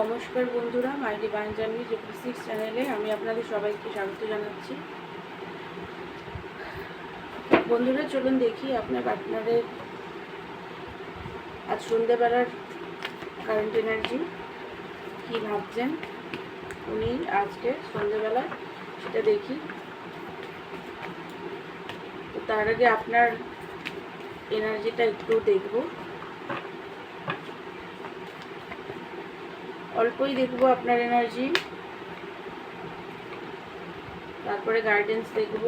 নমস্কার বন্ধুরা my divine journey triple six চ্যানেলে আমি আপনাদের সবাইকে স্বাগত জানাচ্ছি। বন্ধুরা, চলুন দেখি আপনার পার্টনারের আজ সন্ধ্যেবেলার কারেন্ট এনার্জি কী ভাবছেন? উনি আজকে সন্ধ্যেবেলা সেটা দেখি। তার আগে আপনার এনার্জিটা একটু দেখব। অল্পই দেখব আপনার এনার্জি তারপরে গার্ডেন্স দেখব।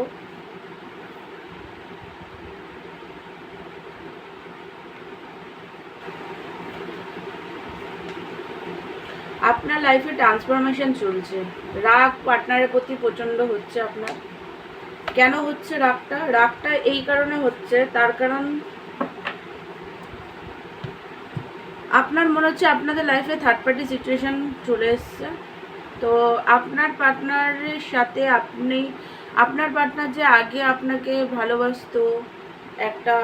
আপনার লাইফে ট্রান্সফরমেশন চলছে। রাগ পার্টনারের প্রতি প্রচণ্ড হচ্ছে আপনার। কেন হচ্ছে রাগটা? রাগটা এই কারণে হচ্ছে, তার কারণ আপনার মনে হচ্ছে আপনাদের লাইফে থার্ড পার্টি সিচুয়েশান চলে এসছে। তো আপনার পার্টনারের সাথে আপনি, আপনার পার্টনার যে আগে আপনাকে ভালোবাসতো, একটা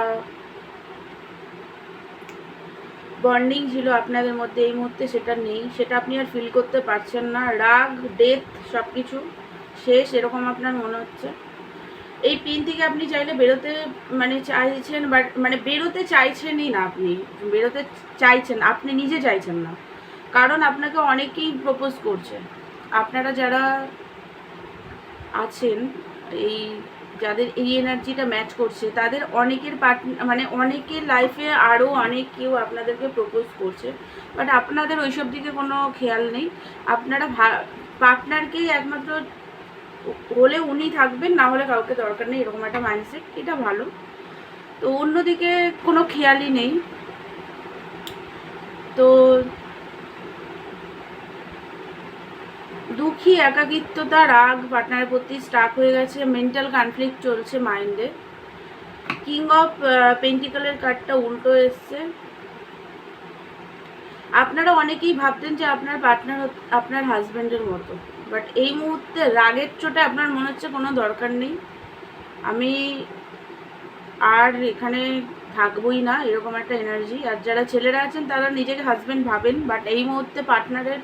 বন্ডিং ছিল আপনাদের মধ্যে, এই মুহূর্তে সেটা নেই। সেটা আপনি আর ফিল করতে পারছেন না। রাগ ডেথ সব কিছু শেষ, এরকম আপনার মনে হচ্ছে? এই পিন থেকে আপনি চাইলে বেরোতে মানে চাইছেন বাট মানে বেরোতে চাইছেনই না আপনি। বেরোতে চাইছেন, আপনি নিজে চাইছেন না। কারণ আপনাকে অনেকেই প্রপোজ করছে। আপনারা যারা আছেন, এই যাদের এই এনার্জিটা ম্যাচ করছে, তাদের অনেকের পার্ট মানে অনেকের লাইফে আরও অনেক কেউ আপনাদেরকে প্রপোজ করছে। বাট আপনাদের ওইসব দিকে কোনো খেয়াল নেই। আপনারা পার্টনারকেই একমাত্র হলে উনি থাকবেন, না হলে কাউকে দরকার নেই, এরকম একটা মাইন্ডসেট এটা ভালো। তো অন্যদিকে কোনো খেয়ালই নেই। তো দুঃখী, একাকিত্বতা, রাগ পার্টনারের প্রতি স্টাক হয়ে গেছে মেন্টাল কনফ্লিক্ট চলছে মাইন্ডে কিং অফ পেন্টিকলের কার্ডটা উল্টো এসছে। আপনারা অনেকেই ভাবতেন যে আপনার পার্টনার আপনার হাজব্যান্ডের মতো। বাট এই মুহূর্তে রাগের চোটে আপনার মনে হচ্ছে কোনো দরকার নেই? আমি আর এখানে থাকবোই না, এরকম একটা এনার্জি আর যারা ছেলেরা আছেন, তারা নিজেকে হাজব্যান্ড ভাবেন। বাট এই মুহূর্তে পার্টনারের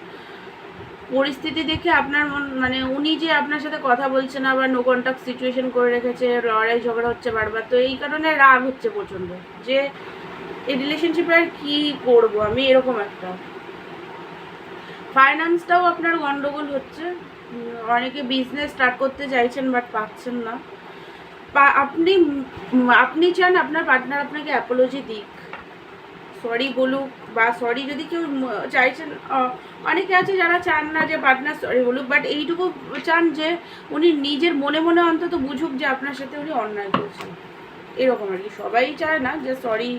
পরিস্থিতি দেখে আপনার মন মানে উনি যে আপনার সাথে কথা বলছে না বা নো কন্ট্যাক্ট সিচুয়েশন করে রেখেছে, লড়াই ঝগড়া হচ্ছে বারবার, তো এই কারণে রাগ হচ্ছে প্রচণ্ড। যে এই রিলেশনশিপে আর কী করব? আমি এরকম একটা। ফাইন্যান্সটাও আপনার গন্ডগোল হচ্ছে। অনেকে বিজনেস স্টার্ট করতে চাইছেন বাট পাচ্ছেন না। আপনি আপনি চান আপনার পার্টনার আপনাকে অ্যাপোলজি দিক। সরি বলুক বা সরি যদি কেউ চাইছেন অনেকে আছে যারা চান না যে পার্টনার সরি বলুক বাট এইটুকু চান যে উনি নিজের মনে মনে অন্তত বুঝুক যে আপনার সাথে উনি অন্যায় করছেন। এরকম আর কি। সবাই চায় না যে সরি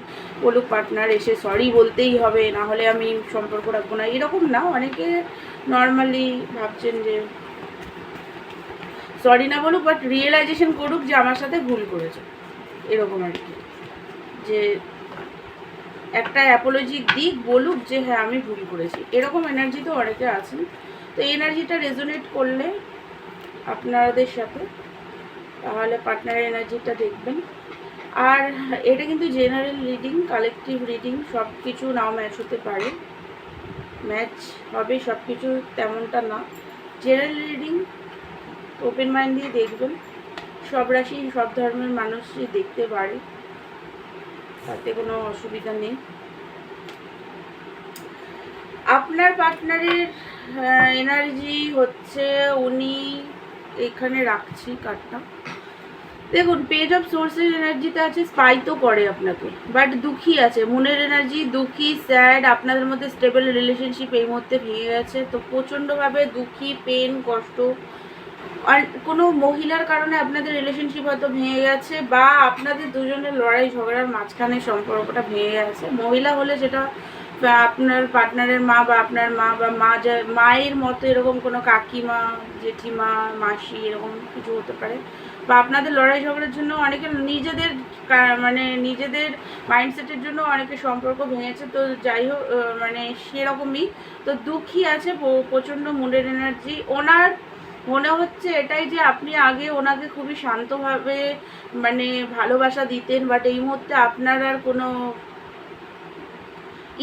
বলুক পার্টনার এসে সরি বলতেই হবে, না হলে আমি সম্পর্ক রাখব না। এরকম না, অনেকে নর্মালি ভাবছেন যে সরি না বলুক বাট রিয়েলাইজেশন করুক যে আমার সাথে ভুল করেছে। এরকম আর কি। যে একটা অ্যাপোলজি দিক, বলুক যে হ্যাঁ আমি ভুল করেছি। এরকম এনার্জি তো অনেকে আছেন। তো এনার্জিটা রেজোনেট করলে আপনাদের সাথে, তাহলে পার্টনারের এনার্জিটা দেখবেন। আর এটা কিন্তু জেনারেল রিডিং কালেকটিভ রিডিং সব কিছু নাও ম্যাচ হতে পারে। ম্যাচ হবে সব কিছু তেমনটা না। জেনারেল রিডিং ওপেন মাইন্ড দিয়ে দেখবেন। সব রাশি, সব ধর্মের মানুষই দেখতে পারে। তাতে কোনো অসুবিধা নেই। আপনার পার্টনারের এনার্জি হচ্ছে উনি এখানে রাখছি কার্ডটা দেখুন পেজ অফ সোর্সের এনার্জিতে আছে স্পাই তো করে আপনাকে। বাট দুঃখী আছে। মনের এনার্জি দুঃখী স্যাড আপনাদের মধ্যে স্টেবল রিলেশনশিপ এই মুহূর্তে ভেঙে গেছে। তো প্রচণ্ডভাবে দুঃখী পেন কষ্ট, আর কোনো মহিলার কারণে আপনাদের রিলেশনশিপ হয়তো ভেঙে গেছে বা আপনাদের দুজনের লড়াই ঝগড়ার মাঝখানে সম্পর্কটা ভেঙে গেছে। মহিলা হলে যেটা আপনার পার্টনারের মা বা আপনার মা বা মা যা, মায়ের মতো এরকম কোনো কাকিমা, জেঠিমা, মাসি এরকম কিছু হতে পারে। বা আপনাদের লড়াই ঝগড়ার জন্য অনেকে নিজেদের মানে নিজেদের মাইন্ডসেটের জন্য অনেকে সম্পর্ক ভেঙেছে। তো যাই হোক মানে সেরকমই। তো দুঃখী আছে প্রচণ্ড মুডের এনার্জি ওনার মনে হচ্ছে এটাই যে আপনি আগে ওনাকে খুবই শান্তভাবে মানে ভালোবাসা দিতেন বাট এই মুহূর্তে আপনার আর কোনো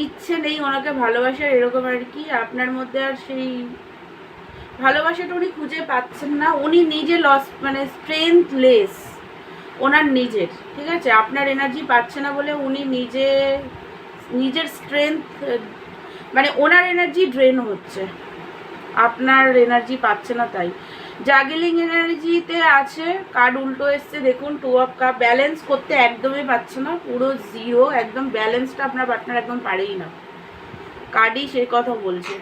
ইচ্ছে নেই ওনাকে ভালোবাসার। এরকম আর কি, আপনার মধ্যে আর সেই ভালোবাসাটা উনি খুঁজে পাচ্ছেন না। উনি নিজে লস মানে স্ট্রেংথ লেস ওনার নিজের, ঠিক আছে? আপনার এনার্জি পাচ্ছে না বলে উনি নিজে, নিজের স্ট্রেংথ মানে ওনার এনার্জি ড্রেন হচ্ছে। আপনার এনার্জি পাচ্ছে না তাই। জাগলিং এনার্জিতে আছে কার্ড উল্টো এসছে, দেখুন টু অফ কাপ ব্যালেন্স করতে একদমই পাচ্ছে না, পুরো জিরো একদম ব্যালেন্সটা আপনার পার্টনার একদম পারেই না। কার্ডই সেই কথা বলছে।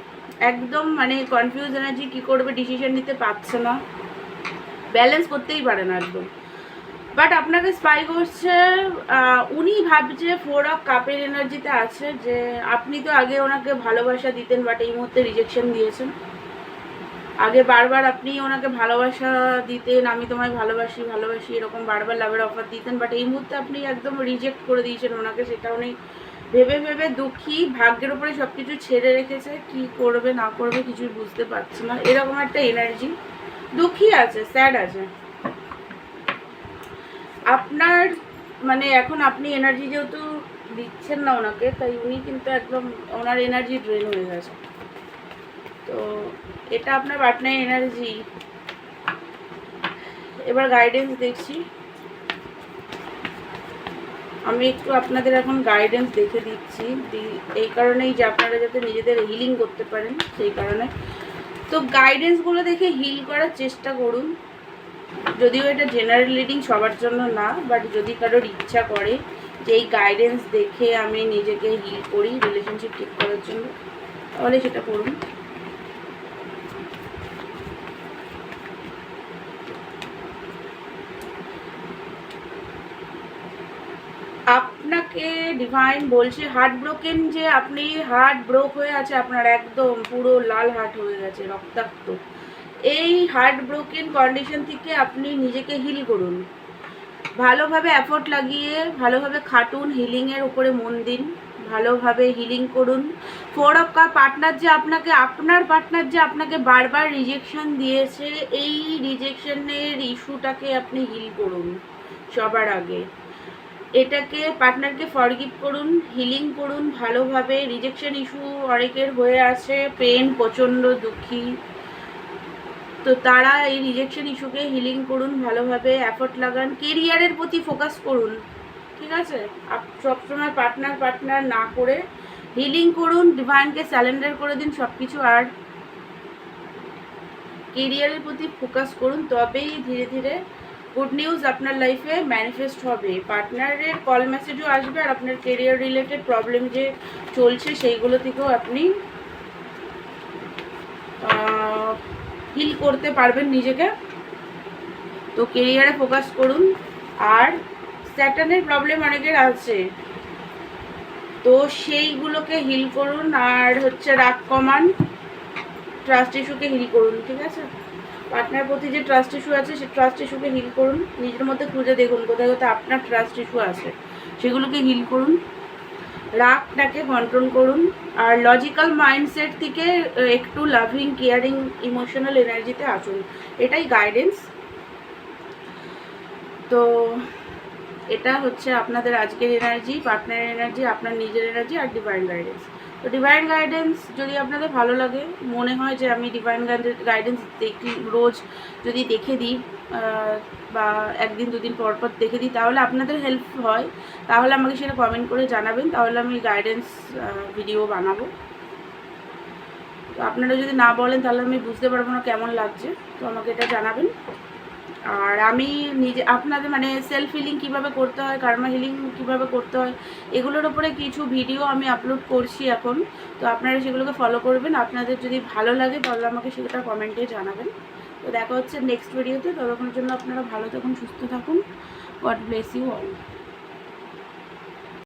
একদম মানে কনফিউজ এনার্জি কী করবে ডিসিশন নিতে পারছে না। ব্যালেন্স করতেই পারে না একদম। বাট আপনাকে স্পাই করছে উনি ভাবছে ফোর অফ কাপের এনার্জিতে আছে যে, আপনি তো আগে ওনাকে ভালোবাসা দিতেন বাট এই মুহূর্তে রিজেকশন দিয়েছেন। আগে বারবার আপনি ওনাকে ভালোবাসা দিতেন, আমি তোমায় ভালোবাসি ভালোবাসি, এরকম বারবার লাভের অফার দিতেন বাট এই মুহূর্তে আপনি একদম রিজেক্ট করে দিয়েছেন ওনাকে, সেটা উনি ভেবে ভেবে দুঃখী, ভাগ্যের উপরে সব কিছু ছেড়ে রেখেছে, কি করবে, না করবে কিছুই বুঝতে পারছে না। এরকম একটা এনার্জি দুঃখী আছে স্যাড আছে। আপনার মানে এখন আপনি এনার্জি যেহেতু দিচ্ছেন না ওনাকে, তাই উনি কিন্তু একদম ওনার এনার্জি ড্রেন হয়ে গেছে। তো এটা আপনার পার্টনার এনার্জি এবার গাইডেন্স দেখছি। আমি একটু আপনাদের এখন গাইডেন্স দেখে দিচ্ছি। এই কারণেই যে আপনারা যাতে নিজেদের হিলিং করতে পারেন, সেই কারণে। তো গাইডেন্সগুলো দেখে হিল করার চেষ্টা করুন। যদিও এটা জেনারেল রিডিং সবার জন্য না বাট যদি কারোর ইচ্ছা করে যে এই গাইডেন্স দেখে আমি নিজেকে হিল করি রিলেশনশিপ ঠিক করার জন্য, তাহলে সেটা করুন। আপনাকে ডিভাইন বলছে হার্ট ব্রোকেন যে আপনি হার্ট ব্রোক হয়ে আছে, আপনার একদম পুরো লাল হার্ট হয়ে গেছে, রক্তাক্ত। এই হার্ট ব্রোকেন কন্ডিশন থেকে আপনি নিজেকে হিল করুন। ভালোভাবে অ্যাফোর্ট লাগিয়ে, ভালোভাবে খাটুন হিলিংয়ের উপরে মন দিন, ভালোভাবে হিলিং করুন। ফোর অফ কাপ পার্টনার যে আপনাকে, আপনার পার্টনার যে আপনাকে বারবার রিজেকশন দিয়েছে, এই রিজেকশনের ইস্যুটাকে আপনি হিল করুন, সবার আগে। এটাকে পার্টনারকে ফরগিভ করুন হিলিং করুন, ভালোভাবে রিজেকশন ইস্যু অনেকের হয়ে আছে পেন প্রচণ্ড দুঃখী। তো তারা এই রিজেকশন ইস্যুকে হিলিং করুন, ভালোভাবে অ্যাফোর্ট লাগান কেরিয়ারের প্রতি ফোকাস করুন, ঠিক আছে? সবসময় পার্টনার পার্টনার না করে হিলিং করুন ডিভাইনকে স্যালেন্ডার করে দিন সব কিছু আর কেরিয়ারের প্রতি ফোকাস করুন, তবেই ধীরে ধীরে গুড নিউজ আপনার লাইফে ম্যানিফেস্ট হবে। পার্টনারের কল মেসেজও আসবে আর আপনার কেরিয়ার রিলেটেড প্রবলেম যে চলছে সেইগুলো থেকেও আপনি হিল করতে পারবেন নিজেকে। তো কেরিয়ারে ফোকাস করুন। আর স্যাটার্নের প্রবলেম অনেকের আছে। তো সেইগুলোকে হিল করুন আর হচ্ছে রাগ কমান। ট্রাস্ট ইস্যুকে হিল করুন, ঠিক আছে? পার্টনার প্রতি যে ট্রাস্ট ইস্যু আছে সেই ট্রাস্ট ইস্যুকে হিল করুন। নিজের মধ্যে খুঁজে দেখুন, কোথায় কোথায় আপনার ট্রাস্ট ইস্যু আছে, সেগুলোকে হিল করুন। রাগটাকে কন্ট্রোল করুন। আর লজিক্যাল মাইন্ডসেট থেকে একটু লাভিং কেয়ারিং ইমোশনাল এনার্জিতে আসুন। এটাই গাইডেন্স তো এটা হচ্ছে আপনাদের আজকের এনার্জি পার্টনারের এনার্জি আপনার নিজের এনার্জি আর ডিভাইন গাইডেন্স তো ডিভাইন গাইডেন্স যদি আপনাদের ভালো লাগে, মনে হয় যে আমি ডিভাইন গাইডেন্স দেখি, রোজ যদি দেখে দিই বা একদিন দুদিন পর পর দেখে দিই, তাহলে আপনাদের হেল্প হয়। তাহলে আমাকে সেটা কমেন্ট করে জানাবেন, তাহলে আমি গাইডেন্স ভিডিও বানাবো। তো আপনারা যদি না বলেন, তাহলে আমি বুঝতে পারব না কেমন লাগছে। তো আমাকে এটা জানাবেন। আর আমি নিজে, আপনাদের মানে সেলফ হিলিং কীভাবে করতে হয় কার্মা হিলিং কীভাবে করতে হয়, এগুলোর উপরে কিছু ভিডিও আমি আপলোড করছি এখন। তো আপনারা সেগুলোকে ফলো করবেন। আপনাদের যদি ভালো লাগে, তাহলে আমাকে সেটা কমেন্টে জানাবেন। তো দেখা হচ্ছে নেক্সট ভিডিওতে ততক্ষণের জন্য আপনারা ভালো থাকুন, সুস্থ থাকুন। God bless you all